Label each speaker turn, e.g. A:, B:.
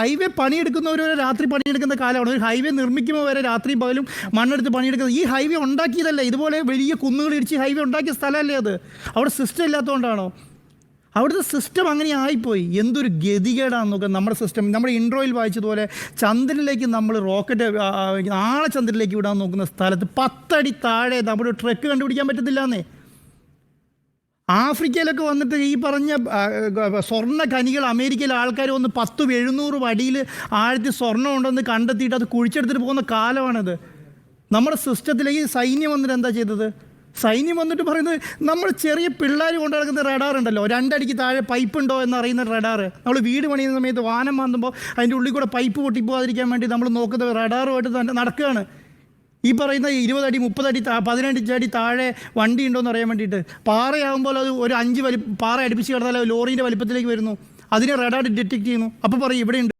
A: Highway പണിയെടുക്കുന്നവർ വരെ രാത്രി പണിയെടുക്കുന്ന കാലമാണ്. ഒരു ഹൈവേ നിർമ്മിക്കുമ്പോൾ വരെ രാത്രി പകലും മണ്ണെടുത്ത് പണിയെടുക്കുന്നത്. ഈ ഹൈവേ ഉണ്ടാക്കിയതല്ല? ഇതുപോലെ വലിയ കുന്നുകൾ ഇടിച്ച് ഹൈവേ ഉണ്ടാക്കിയ സ്ഥലമല്ലേ അത്? അവിടെ സിസ്റ്റം ഇല്ലാത്തതുകൊണ്ടാണോ? അവിടുത്തെ സിസ്റ്റം അങ്ങനെ ആയിപ്പോയി. എന്തൊരു ഗതികേടാണെന്ന് നോക്കുക നമ്മുടെ സിസ്റ്റം നമ്മുടെ ഇൻട്രോയിൽ വായിച്ചതുപോലെ ചന്ദ്രനിലേക്ക് നമ്മൾ റോക്കറ്റ് ആളെ ചന്ദ്രനിലേക്ക് വിടാൻ നോക്കുന്ന സ്ഥലത്ത് പത്തടി താഴെ നമ്മുടെ ട്രക്ക് കണ്ടുപിടിക്കാൻ പറ്റത്തില്ലാന്നേ. ആഫ്രിക്കയിലൊക്കെ വന്നിട്ട് ഈ പറഞ്ഞ സ്വർണ ഖനികൾ അമേരിക്കയിലെ ആൾക്കാർ വന്ന് പത്തും എഴുന്നൂറ് അടിയിൽ ആഴത്തിൽ സ്വർണം ഉണ്ടെന്ന് കണ്ടെത്തിയിട്ട് അത് കുഴിച്ചെടുത്തിട്ട് പോകുന്ന കാലമാണിത്. നമ്മുടെ സിസ്റ്റത്തിലേക്ക് സൈന്യം വന്നിട്ട് എന്താ ചെയ്തത്? സൈന്യം വന്നിട്ട് പറയുന്നത് നമ്മൾ ചെറിയ പിള്ളേർ കൊണ്ട് നടക്കുന്ന റഡാർ ഉണ്ടല്ലോ രണ്ടടിക്ക് താഴെ പൈപ്പ് ഉണ്ടോ എന്ന് അറിയുന്ന റഡാർ. നമ്മൾ വീട് പണിയുന്ന സമയത്ത് വാനം മാന്തുമ്പോൾ അതിന്റെ ഉള്ളിൽ കൂടെ പൈപ്പ് പൊട്ടിപ്പോകാതിരിക്കാൻ വേണ്ടി നമ്മൾ നോക്കുന്ന റഡാറുമായിട്ട് തന്നെ നടക്കുകയാണ്. ഈ പറയുന്ന ഇരുപതടി മുപ്പതടി പതിനഞ്ച് അടി താഴെ വണ്ടി ഉണ്ടോയെന്ന് അറിയാൻ വേണ്ടിയിട്ട്. പാറയാകുമ്പോൾ അത് ഒരു അഞ്ച് വലി പാറ അടുപ്പിച്ച് കിടന്നാൽ ലോറീന്റെ വലിപ്പത്തിലേക്ക് വരുന്നു. അതിനെ റഡാർ ഡിറ്റക്ട് ചെയ്യുന്നു. അപ്പോൾ പറയും ഇവിടെ ഉണ്ട്